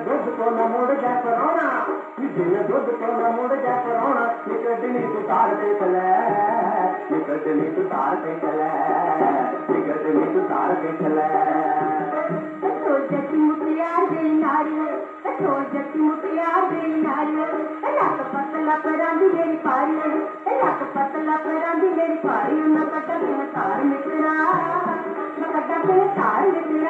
ਦੁੱਧ ਤੋਂ ਨਾ ਮੁੜ ਜਾ ਪਰੋਣਾ ਨੀ ਦਿਨ ਦੁੱਧ ਤੋਂ ਨਾ ਮੁੜ ਜਾ ਪਰੋਣਾ ਇੱਕ ਦਿਨ ਤੁਸਾਰ ਤੇ ਚਲੇ ਇੱਕ ਦਿਨ ਤੁਸਾਰ ਤੇ ਚਲੇ ਇੱਕ ਦਿਨ ਤੁਸਾਰ ਤੇ ਚਲੇ ਕਠੋਰ ਜੱਟੀ ਮੁਟਿਆਰ ਦੇ ਨਾਰੀਓ ਕਠੋਰ ਜੱਟੀ ਮੁਟਿਆਰ ਦੇ ਨਾਰੀਓ ਲੱਕ ਪਤਲਾ ਪਰਾਂ ਦੀ ਮੇਰੀ ਪਾਰੀ ਲੱਕ ਪਤਲਾ ਪਰਾਂ ਦੀ ਮੇਰੀ ਪਾਰੀ ਨਾ ਕੱਟਾ ਤੇ ਤਾਰ ਮਿੱਤਰਾ ਨਾ ਕੱਟਾ ਤੇ ਤਾਰ ਮਿੱਤਰਾ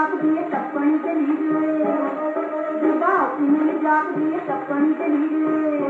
जाप दिए चली रे जुबा अपनी मैंने जाप दिए टप्पणी चली रे